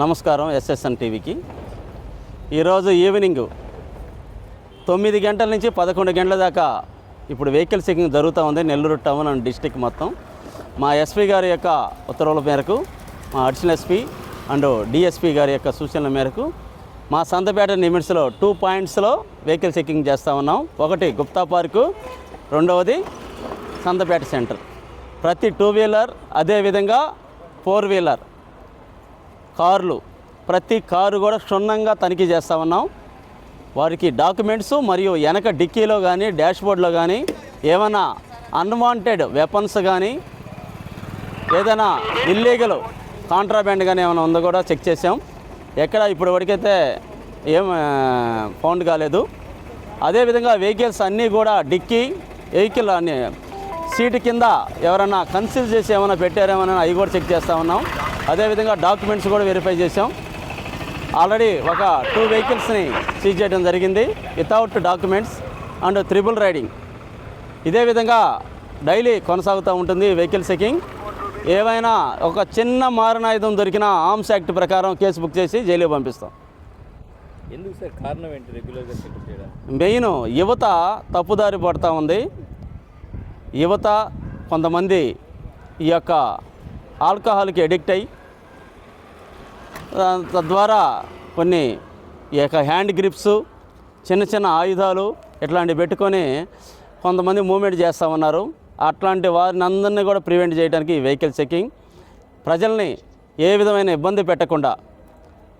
నమస్కారం ఎస్ఎస్ఎన్ టీవీకి. ఈరోజు ఈవినింగ్ తొమ్మిది గంటల నుంచి పదకొండు గంటల దాకా ఇప్పుడు వెహికల్ చెకింగ్ జరుగుతూ ఉంది నెల్లూరు టౌన్ అండ్ డిస్టిక్ మొత్తం. మా ఎస్పీ గారి యొక్క ఉత్తర్వుల మేరకు మా అడిషనల్ ఎస్పీ అండ్ డిఎస్పీ గారి యొక్క సూచనల మేరకు మా సంతపేట నిమిట్స్లో టూ పాయింట్స్లో వెహికల్ చెకింగ్ చేస్తూ ఉన్నాం. ఒకటి గుప్తా పార్కు రెండవది సంతపేట సెంటర్. ప్రతి టూ వీలర్ అదేవిధంగా ఫోర్ వీలర్. కార్లు ప్రతి కారు కూడా క్షుణ్ణంగా తనిఖీ చేస్తూ ఉన్నాం. వారికి డాక్యుమెంట్స్ మరియు వెనక డిక్కీలో కానీ డాష్బోర్డ్లో కానీ ఏమైనా అన్వాంటెడ్ వెపన్స్ కానీ ఏదైనా ఇల్లీగల్ కాంట్రాబ్యాండ్ కానీ ఏమైనా ఉందో కూడా చెక్ చేసాం ఎక్కడ ఇప్పుడు వరకైతే ఏం ఫౌండ్ కాలేదు. అదేవిధంగా వెహికల్స్ అన్నీ కూడా డిక్కీ వెహికల్ అన్ని సీటు కింద ఎవరైనా కన్సిల్ చేసి ఏమైనా పెట్టారేమో అవి కూడా చెక్ చేస్తూ ఉన్నాం. అదేవిధంగా డాక్యుమెంట్స్ కూడా వెరిఫై చేసాం ఆల్రెడీ ఒక టూ వెహికల్స్ని సీజ్ చేయడం జరిగింది. Without documents and triple riding. ఇదే విధంగా డైలీ కొనసాగుతూ ఉంటుంది వెహికల్ చెకింగ్. ఏవైనా ఒక చిన్న మారణాయుధం దొరికిన ఆర్మ్స్ యాక్ట్ ప్రకారం కేసు బుక్ చేసి జైలుకి పంపిస్తాం. ఎందుకు సార్? కారణం ఏంటి? రెగ్యులర్గా మెయిన్ యువత తప్పుదారి పడుతూ ఉంది. యువత కొంతమంది ఈ యొక్క ఆల్కహాల్కి అడిక్ట్ అయ్యి తద్వారా కొన్ని ఈ యొక్క హ్యాండ్ గ్రిప్స్ చిన్న చిన్న ఆయుధాలు ఇట్లాంటివి పెట్టుకొని కొంతమంది మూమెంట్ చేస్తూ ఉన్నారు అట్లాంటి వారిని అందరినీ కూడా ప్రివెంట్ చేయడానికి ఈ వెహికల్ చెకింగ్ ప్రజల్ని ఏ విధమైన ఇబ్బంది పెట్టకుండా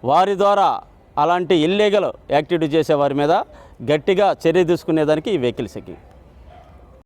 వారి ద్వారా అలాంటి ఇల్లీగల్ యాక్టివిటీ చేసే వారి మీద గట్టిగా చర్య తీసుకునేదానికి ఈ వెహికల్ చెకింగ్